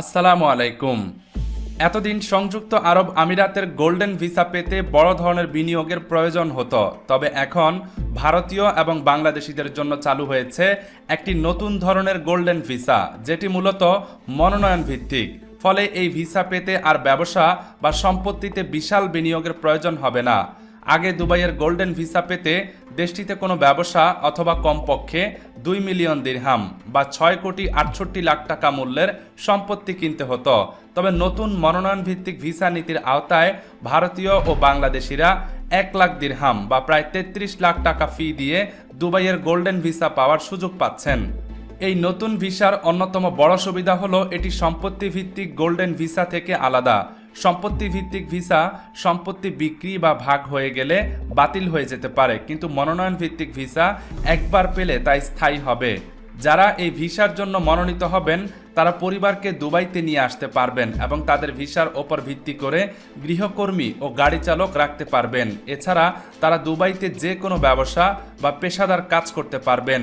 আসসালামু আলাইকুম। এতদিন সংযুক্ত আরব আমিরাতের গোল্ডেন ভিসা পেতে বড় ধরনের বিনিয়োগের প্রয়োজন হতো, তবে এখন ভারতীয় এবং বাংলাদেশিদের জন্য চালু হয়েছে একটি নতুন ধরনের গোল্ডেন ভিসা, যেটি মূলত মনোনয়ন ভিত্তিক। ফলে এই ভিসা পেতে আর ব্যবসা বা সম্পত্তিতে বিশাল বিনিয়োগের প্রয়োজন হবে না। আগে দুবাইয়ের গোল্ডেন ভিসা পেতে দেশটিতে কোনো ব্যবসা অথবা কমপক্ষে দুই মিলিয়ন দিরহাম বা ছয় কোটি আটষট্টি লাখ টাকা মূল্যের সম্পত্তি কিনতে হতো। তবে নতুন মনোনয়ন ভিত্তিক ভিসা নীতির আওতায় ভারতীয় ও বাংলাদেশিরা এক লাখ দিরহাম বা প্রায় তেত্রিশ লাখ টাকা ফি দিয়ে দুবাইয়ের গোল্ডেন ভিসা পাওয়ার সুযোগ পাচ্ছেন। এই নতুন ভিসার অন্যতম বড় সুবিধা হলো এটি সম্পত্তি ভিত্তিক গোল্ডেন ভিসা থেকে আলাদা। সম্পত্তি ভিত্তিক ভিসা, সম্পত্তি বিক্রি বা ভাগ হয়ে গেলে বাতিল হয়ে যেতে পারে। কিন্তু মনোনয়ন ভিত্তিক ভিসা একবার পেলে তা স্থায়ী হবে। যারা এই ভিসার জন্য মনোনীত হবেন, তারা পরিবারকে দুবাইতে নিয়ে আসতে পারবেন এবং তাদের ভিসার ওপর ভিত্তি করে গৃহকর্মী ও গাড়ি চালক রাখতে পারবেন। এছাড়া তারা দুবাইতে যে কোনো ব্যবসা বা পেশাদার কাজ করতে পারবেন।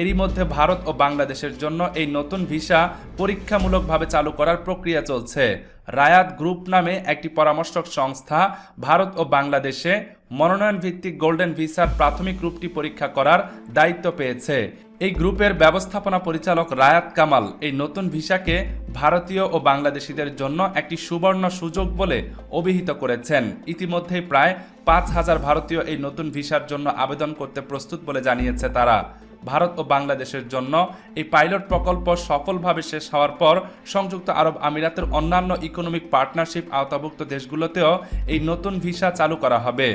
এরই মধ্যে ভারত ও বাংলাদেশের জন্য এই নতুন ভিসা পরীক্ষামূলকভাবে চালু করার প্রক্রিয়া চলছে। রায়াত গ্রুপ নামে একটি পরামর্শক সংস্থা ভারত ও বাংলাদেশে মনোনয়ন ভিত্তিক গোল্ডেন ভিসার প্রাথমিক রূপটি পরীক্ষা করার দায়িত্ব পেয়েছে। এই গ্রুপের ব্যবস্থাপনা পরিচালক রায়াত কামাল এই নতুন ভিসাকে ভারতীয় ও বাংলাদেশিদের জন্য একটি সুবর্ণ সুযোগ বলে অভিহিত করেছেন। ইতিমধ্যেই প্রায় পাঁচ হাজার ভারতীয় এই নতুন ভিসার জন্য আবেদন করতে প্রস্তুত বলে জানিয়েছে তারা। ভারত ও বাংলাদেশের জন্য এই পাইলট প্রকল্প সফলভাবে শেষ হওয়ার পর সংযুক্ত আরব আমিরাতের অন্যান্য ইকোনমিক পার্টনারশিপ আওতাভুক্ত দেশগুলোতেও এই নতুন ভিসা চালু করা হবে।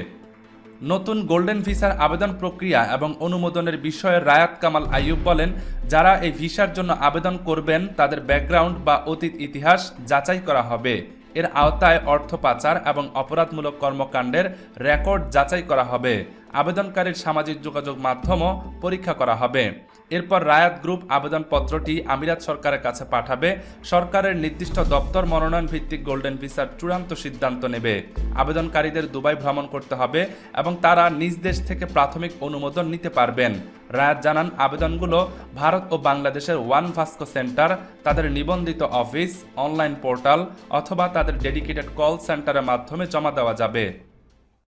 নতুন গোল্ডেন ভিসার আবেদন প্রক্রিয়া এবং অনুমোদনের বিষয়ে রায়াত কামাল আইয়ুব বলেন, যারা এই ভিসার জন্য আবেদন করবেন তাদের ব্যাকগ্রাউন্ড বা অতীত ইতিহাস যাচাই করা হবে। এর আওতায় অর্থ পাচার এবং অপরাধমূলক কর্মকাণ্ডের রেকর্ড যাচাই করা হবে। আবেদনকারীর সামাজিক যোগাযোগ মাধ্যমও পরীক্ষা করা হবে। এরপর রায়াত গ্রুপ আবেদনপত্রটি আমিরাত সরকারের কাছে পাঠাবে। সরকারের নির্দিষ্ট দপ্তর মনোনয়ন ভিত্তিক গোল্ডেন ভিসার চূড়ান্ত সিদ্ধান্ত নেবে। আবেদনকারীদের দুবাই ভ্রমণ করতে হবে এবং তারা নিজ দেশ থেকে প্রাথমিক অনুমোদন নিতে পারবেন। রায়াত জানান, আবেদনগুলো ভারত ও বাংলাদেশের ওয়ান ভাস্কো সেন্টার, তাদের নিবন্ধিত অফিস, অনলাইন পোর্টাল অথবা তাদের ডেডিকেটেড কল সেন্টারের মাধ্যমে জমা দেওয়া যাবে।